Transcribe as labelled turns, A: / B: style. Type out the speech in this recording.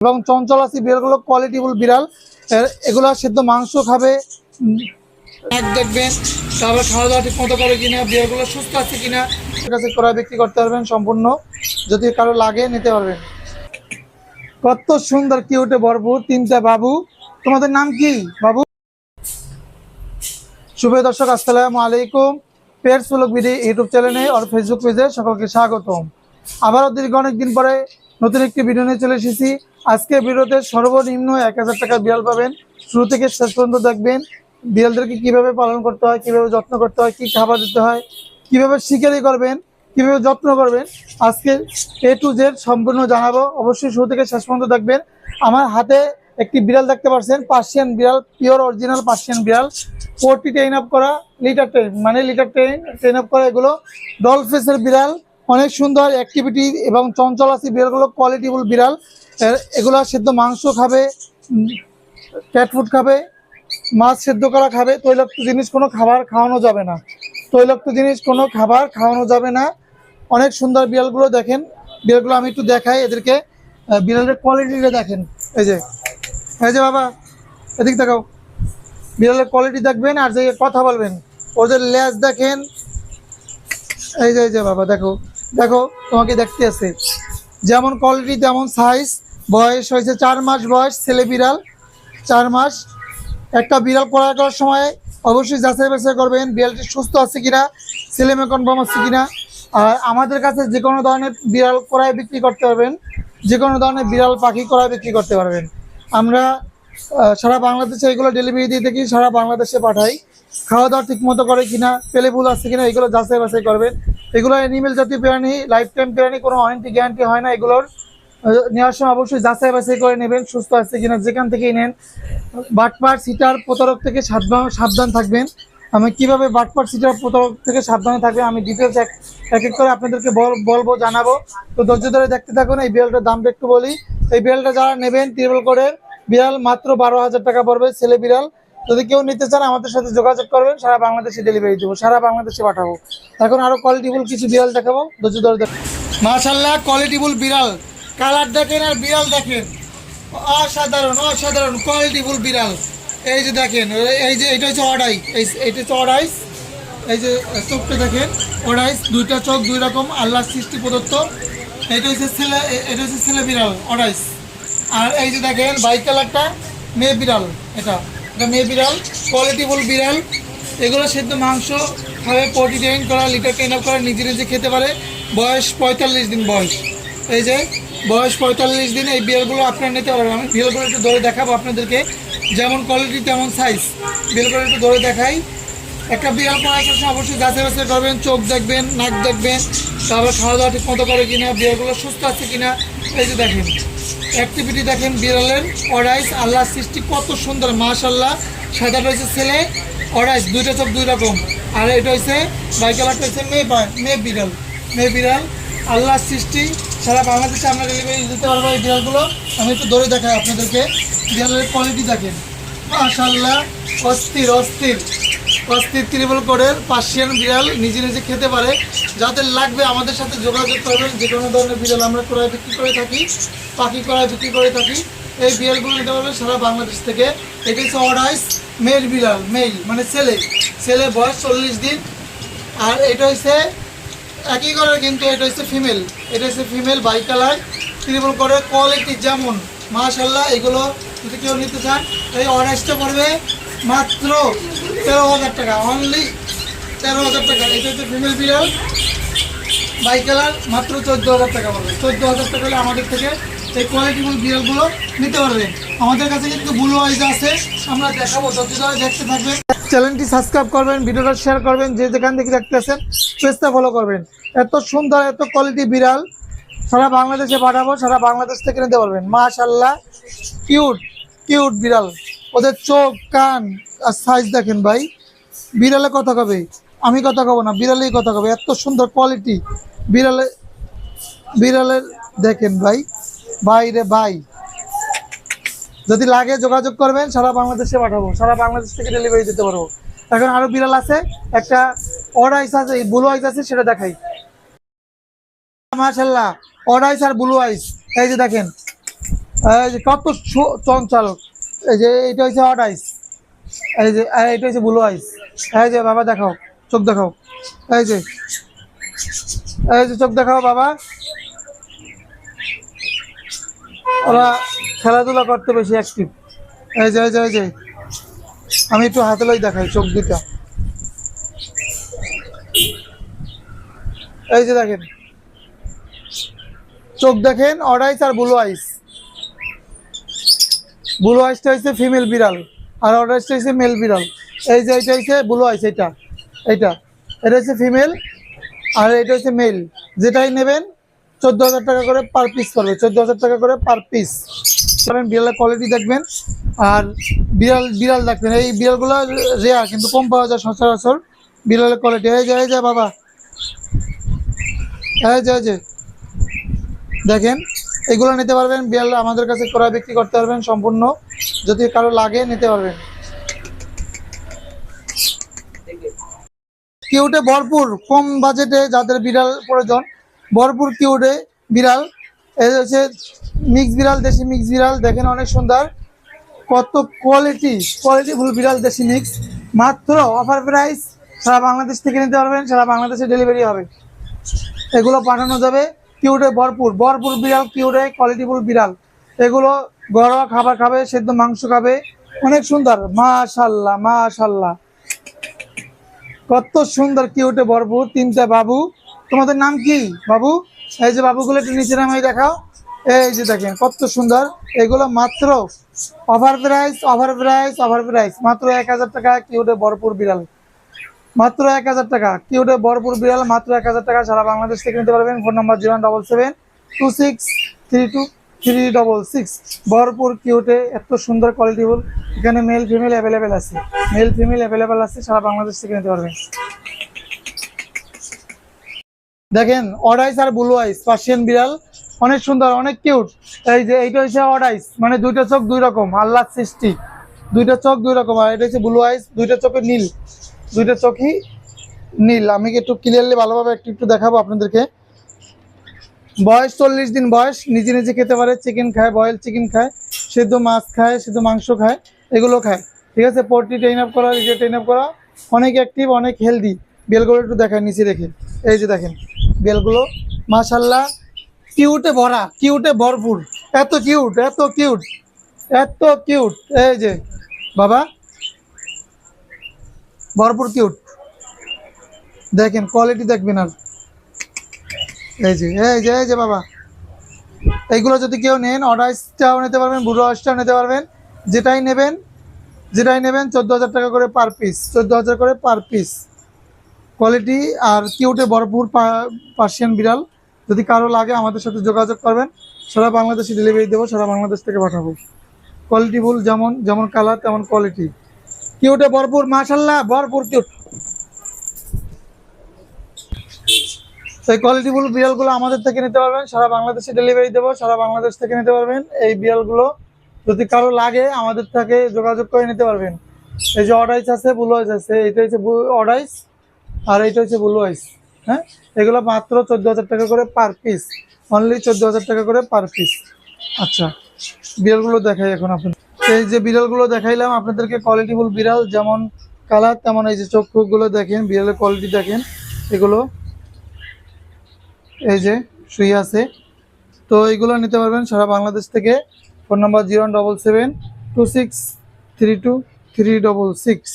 A: এবং চঞ্চল চঞ্চলাসি বিড়ালগুলো কোয়ালিটিফুল বিড়াল। এগুলো সেদ্ধ মাংস খাবে। দেখবেন তারপর খাওয়া দাওয়া ঠিক মতো করে কিনা বিড়ালগুলো সুস্থ আছে কিনা ঠিক আছে ক্রয় বিক্রি করতে পারবেন সম্পূর্ণ। যদি কারও লাগে নিতে পারবেন। কত সুন্দর কিউটে ভরপুর তিনটা বাবু। তোমাদের নাম কি বাবু? শুভ দর্শক আসসালামু আলাইকুম। পেয়ার্স ফুলক বিডি ইউটিউব চ্যানেলে আর ফেসবুক পেজে সকলকে স্বাগতম। আবারও দীর্ঘ অনেকদিন পরে নতুন একটি ভিডিও নিয়ে চলে এসেছি। আজকে ভিডিওতে সর্বনিম্ন এক হাজার টাকা বিড়াল পাবেন। শুরু থেকে শেষ পর্যন্ত দেখবেন বিড়ালদেরকে কীভাবে পালন করতে হয়, কীভাবে যত্ন করতে হয়, কি খাবার দিতে হয়, কীভাবে শিকারি করবেন, কীভাবে যত্ন করবেন, আজকে এ টু জেড সম্পূর্ণ জানাব। অবশ্যই শুরু থেকে শেষ পর্যন্ত দেখবেন। আমার হাতে একটি বিড়াল দেখতে পাচ্ছেন, পার্সিয়ান বিড়াল, পিওর অরিজিনাল পার্সিয়ান বিড়াল। ফোরটি ট্রেন আপ করা, লিটার ট্রেন মানে লিটার ট্রেন ট্রেন আপ করা এগুলো। ডলফেসের বিড়াল, অনেক সুন্দর অ্যাক্টিভিটি এবং চঞ্চল আছে বিড়ালগুলো, কোয়ালিটিফুল বিড়াল। এগুলো সেদ্ধ মাংস খাবে ক্যাট ফুড খাবে, মাছ সেদ্ধ করা খাবে, তৈলাক্ত জিনিস কোনো খাবার খাওয়ানো যাবে না। তৈলাক্ত জিনিস কোনো খাবার খাওয়ানো যাবে না। অনেক সুন্দর বিড়ালগুলো দেখেন। বিড়ালগুলো আমি একটু দেখাই এদেরকে। বিড়ালের কোয়ালিটিটা দেখেন। এই যে এই যে বাবা, এদিক দেখাও বিড়ালের কোয়ালিটি দেখবেন আর যে কথা বলবেন। ওদের লেজ দেখেন। এই যে এই যে বাবা, দেখো। দেখো তোমাকে দেখতে আছে। যেমন কোয়ালিটি তেমন সাইজ বয়স হয়েছে চার মাস বয়স, ছেলে বিড়াল, চার মাস। একটা বিড়াল ক্রয় করার সময় অবশ্যই যাচাই বাছাই করবেন, বিড়ালটি সুস্থ আছে কিনা, ছেলে মেয়ে কনফার্ম আছে কিনা। আর আমাদের কাছে যে কোনো ধরনের বিড়াল ক্রয় বিক্রি করতে পারবেন, যে কোনো ধরনের বিড়াল পাখি ক্রয় বিক্রি করতে পারবেন। আমরা সারা বাংলাদেশে এগুলো ডেলিভারি দিয়ে থাকি, সারা বাংলাদেশে পাঠাই। খাওয়া দাওয়া ঠিক মতো করে কিনা, পেলে ফুল আছে কিনা, এগুলো যাচাই বাছাই করবেন। এগুলো অ্যানিমেল জাতীয় প্রাণী লাইফ টাইম প্রাণী, কোনো ওয়ারেন্টি গ্যারান্টি হয় না এগুলোর। নেওয়ার সময় অবশ্যই যাচাই বাছাই করে নেবেন, সুস্থ আছে কিনা, যেখান থেকেই নেন। বাটপার সিটার প্রতারক থেকে সাবধান সাবধান থাকবেন। আমি কীভাবে বাটপার সিটার প্রতারক থেকে সাবধানে থাকবে, আমি ডিটেলস এক এক করে আপনাদেরকে বল- বলব, জানাব। তো ধৈর্য ধরে দেখতে থাকুন, এই বিড়ালটার দামটা একটু বলি। এই বিড়ালটা যারা নেবেন, ত্রিবল করে বিড়াল মাত্র বারো হাজার টাকা পড়বে, ছেলে বিড়াল। যদি কেউ নিতে চান, আমাদের সাথে যোগাযোগ করবেন, সারা বাংলাদেশে ডেলিভারি দেবো, সারা বাংলাদেশে পাঠাবো। এখন আরও কোয়ালিটিফুল কিছু বিড়াল দেখাবো, ধৈর্য ধরে দেখুন মাশাল্লাহ কোয়ালিটিফুল বিড়াল। কালার দেখেন আর বিড়াল দেখেন। অসাধারণ অসাধারণ কোয়ালিটিফুল বিড়াল। এই যে দেখেন, এই যে এটা হচ্ছে অডাই এই এটা হচ্ছে অডাইস এই যে চোখটা দেখেন অডাইস দুইটা চোখ, দুই রকম আল্লাহ সৃষ্টি প্রদত্ত। এটা হচ্ছে ছেলে এটা হচ্ছে ছেলে বিড়াল অডাইস আর এই যে দেখেন বাইক কালারটা মেয়ে বিড়াল এটা। এটা মেয়ে বিড়াল কোয়ালিটিফুল বিড়াল। এগুলো সেদ্ধ মাংস খাবে পটি ট্রেন করা লিটার ট্রেন করা নিজে নিজে খেতে পারে। বয়স পঁয়তাল্লিশ দিন বয়স। এই যে বয়স পঁয়তাল্লিশ দিন এই বিড়ালগুলো আপনারা নিতে পারবেন। আমি বিড়ালগুলো একটু ধরে দেখাবো আপনাদেরকে। যেমন কোয়ালিটি তেমন সাইজ বিড়ালগুলো একটু ধরে দেখাই। একটা বিড়াল করার সময় অবশ্যই যাচাই বাছাই করবেন চোখ দেখবেন, নাক দেখবেন। তারপর খাওয়া দাওয়া ঠিক মতো করে কিনা বিড়ালগুলো সুস্থ আছে কিনা, এই যে দেখেন। অ্যাক্টিভিটি দেখেন বিড়ালের। অরাইস আল্লাহ সৃষ্টি কত সুন্দর মাশাল্লাহ সাদাটা হচ্ছে ছেলে অরাইস দুইটা চোখ দুই রকম। আর এটা হচ্ছে বাইকালারটা হয়েছে মেয়ে মেয়ে বিড়াল। মেয়ে বিড়াল আল্লাহ সৃষ্টি, সারা বাংলাদেশে আমরা ডেলিভারি দিতে পারব এই বিড়ালগুলো। আমি একটু ধরে দেখাই আপনাদেরকে। বিড়ালের কোয়ালিটি দেখেন। মাশাল্লাহ অস্থির অস্থির। অস্থির ত্রিবল কোডের পার্সিয়ান বিড়াল নিজে নিজে খেতে পারে। যাদের লাগবে আমাদের সাথে যোগাযোগ করবেন। যে কোনো ধরনের বিড়াল আমরা ক্রয় বিক্রি করে থাকি, পাখি ক্রয় বিক্রি করে থাকি। এই বিড়ালগুলো নিতে পারবেন সারা বাংলাদেশ থেকে। এটি হচ্ছে অডাইস মেল বিড়াল মেল মানে ছেলে। ছেলে বয়স চল্লিশ দিন। আর এটা হচ্ছে একই কালার কিন্তু এটা হচ্ছে ফিমেল এটা হচ্ছে ফিমেল বাই কালার ত্রিবল করে কোয়ালিটি যেমন। মাশাল্লাহ এগুলো যদি কেউ নিতে চান এই অর্ডারটা পড়বে মাত্র তেরো হাজার টাকা। অনলি তেরো হাজার টাকা। এটা হচ্ছে ফিমেল বিড়াল বাই কালার মাত্র চোদ্দ হাজার টাকা পড়বে। চোদ্দ হাজার টাকা হলে আমাদের থেকে এই কোয়ালিটিফুল বিড়ালগুলো নিতে পারবে। আমাদের কাছে কিন্তু ব্লু আইজ আছে। আমরা দেখাবো, যত দেখতে থাকবেন চ্যানেলটি সাবস্ক্রাইব করবেন, ভিডিওটা শেয়ার করবেন, যে যেখান থেকে দেখতেছেন, পেজটা ফলো করবেন। এত সুন্দর, এত কোয়ালিটি বিড়াল, সারা বাংলাদেশে পাঠাবো, সারা বাংলাদেশ থেকে নিতে পারবেন। মাশাল্লাহ কিউট কিউট বিড়াল। ওদের চোখ, কান আর সাইজ দেখেন ভাই। বিড়ালে কথা কবে? আমি কথা কব না, বিড়ালেই কথা কবে। এত সুন্দর কোয়ালিটি বিড়ালে, বিড়ালের দেখেন ভাই। ভাই রে ভাই। যদি লাগে যোগাযোগ করবেন, সারা বাংলাদেশে পাঠাবো, সারা বাংলাদেশ থেকে ডেলিভারি দিতে পারব। এখন আরও বিড়াল আছে, একটা অর্ডাইস আছে ব্লু আইস আছে, সেটা দেখাই। মাশাল্লাহ অর্ডাইস আর ব্লু আইস এই যে দেখেন কত চঞ্চল, এই যে এটা হচ্ছে হট আইস এই যে এটা হচ্ছে ব্লু আইস এই যে বাবা দেখাও, চোখ দেখাও, এই যে এই যে চোখ দেখাও বাবা। ওরা খেলাধুলা করতে বেশি অ্যাক্টিভ এই যে যে যে। আমি একটু হাতে লই দেখাই চোখ দুটা এই যে দেখেন। চোখ দেখেন অডাইস আর ব্লু আইস ব্লু আইসটা হচ্ছে ফিমেল বিড়াল, আর অডাইসটা হচ্ছে মেল বিড়াল। এই যে এটা হচ্ছে ব্লু আইস এটা এইটা। এটা হচ্ছে ফিমেল আর এটা হচ্ছে মেল যেটাই নেবেন চোদ্দ হাজার টাকা করে পার পিস পড়বে চোদ্দ হাজার টাকা করে পার পিস কারণ বিড়ালের কোয়ালিটি দেখবেন, আর বিড়াল বিড়াল দেখবেন, এই বিড়ালগুলো রেয়ার কিন্তু কম পাওয়া যায় সচরাচর। বিড়ালের কোয়ালিটি এই যে এই যে, বাবা। এই যে এই যে। দেখেন, এগুলো নিতে পারবেন, বিড়াল আমাদের কাছে ক্রয় বিক্রি করতে পারবেন সম্পূর্ণ। যদি কারও লাগে, নিতে পারবেন। কিউটে ভরপুর, কম বাজেটে যাদের বিড়াল প্রয়োজন ভরপুর কিউটে বিড়াল। এই হচ্ছে মিক্স বিড়াল, দেশি মিক্স বিড়াল, দেখেন অনেক সুন্দর। কত কোয়ালিটি কোয়ালিটিফুল বিড়াল, দেশি মিক্স মাত্র অফার প্রাইস সারা বাংলাদেশ থেকে নিতে পারবেন, সারা বাংলাদেশে ডেলিভারি হবে। এগুলো পাঠানো যাবে। কিউটে ভরপুর ভরপুর বিড়াল কিউটে কোয়ালিটিফুল বিড়াল। এগুলো ঘরোয়া খাবার খাবে, সেদ্ধ মাংস খাবে। অনেক সুন্দর। মাশাল্লাহ মাশাল্লাহ। কত সুন্দর কিউটে ভরপুর, তিনটা বাবু। তোমাদের নাম কি, বাবু? এই যে বাবুগুলো একটু নিচে নামাই দেখাও। এই যে দেখেন, কত সুন্দর। এগুলো মাত্র offer price offer price offer price মাত্র এক হাজার টাকা কিউটে ভরপুর বিড়াল। মাত্র এক হাজার টাকা। কিউটে ভরপুর বিড়াল, মাত্র এক হাজার টাকা। সারা বাংলাদেশ থেকে নিতে পারবেন। Phone number zero double seven two six three two three double six. ভরপুর কিউটে এত সুন্দর কোয়ালিটিফুল এখানে মেল ফিমেল অ্যাভেলেবেল আছে। মেল ফিমেল অ্যাভেলেবেল আছে। সারা বাংলাদেশ থেকে নিতে পারবেন। দেখেন অডাইস আর ব্লু আইস পার্সিয়ান বিড়াল, অনেক সুন্দর, অনেক কিউট এই যে, এইটা হচ্ছে অডাইস মানে দুইটা চোখ দুই রকম, আল্লাহ সৃষ্টি। দুইটা চোখ দুই রকম, আর এটা হচ্ছে ব্লু আইস দুইটা চোখে নীল, দুইটা চোখই নীল। আমি একটু ক্লিয়ারলি ভালোভাবে একটু একটু দেখাবো আপনাদেরকে? বয়স চল্লিশ দিন বয়স, নিজে নিজে খেতে পারে চিকেন খায় বয়েল চিকেন খায়, সেদ্ধ মাছ খায়, সেদ্ধ মাংস খায়, এগুলো খায়। ঠিক আছে, পোলট্রি ট্রেন আপ করা রিজে ট্রেন আপ করা, অনেক অ্যাক্টিভ অনেক হেলদি বেলগুলো একটু দেখায়, নিচে রেখে এই যে দেখেন বেলগুলো। মাশাল্লাহ, কিউটে ভরা, কিউটে ভরপুর। এত কিউট এত কিউট এত কিউট। এই যে, বাবা, ভরপুর কিউট। দেখেন কোয়ালিটি দেখবেন আর। এই যে এই যে এই যে, বাবা। এইগুলো যদি কেউ নেন অর্ডারটাও নিতে পারবেন, বুড়ো আইসটাও নিতে পারবেন। যেটাই নেবেন যেটাই নেবেন, চোদ্দ হাজার টাকা করে পার পিস চোদ্দ হাজার করে পার পিস কোয়ালিটি আর কিউটে ভরপুর পার্সিয়ান বিড়াল। যদি কারও লাগে আমাদের সাথে যোগাযোগ করবেন, সারা বাংলাদেশে ডেলিভারি দেবো, সারা বাংলাদেশ থেকে পাঠাবো। কোয়ালিটি ফুল যেমন যেমন কালার তেমন কোয়ালিটি কিউটে ভরপুর, মাশাল্লাহ, ভরপুর কিউট তো এই কোয়ালিটিফুল বিড়ালগুলো আমাদের থেকে নিতে পারবেন, সারা বাংলাদেশে ডেলিভারি দেবো, সারা বাংলাদেশ থেকে নিতে পারবেন। এই বিড়ালগুলো যদি কারও লাগে, আমাদের থেকে যোগাযোগ করে নিতে পারবেন। এই যে অডাইস আছে ব্লু আছে এটা হচ্ছে অডাইস আর এটা হচ্ছে ব্লু আইস হ্যাঁ? এগুলো মাত্র চোদ্দ হাজার টাকা করে পার পিস অনলি চোদ্দ হাজার টাকা করে পার পিস আচ্ছা বিড়ালগুলো দেখাই এখন আপনার এই যে বিড়ালগুলো দেখাইলাম, আপনাদেরকে কোয়ালিটিফুল বিড়াল, যেমন কালার তেমন এই যে চক্ষুগুলো দেখেন, বিড়ালের কোয়ালিটি দেখেন, এগুলো। এই যে শুয়ে আছে। তো এইগুলো নিতে পারবেন সারা বাংলাদেশ থেকে। Phone number zero double seven two six three two three double six.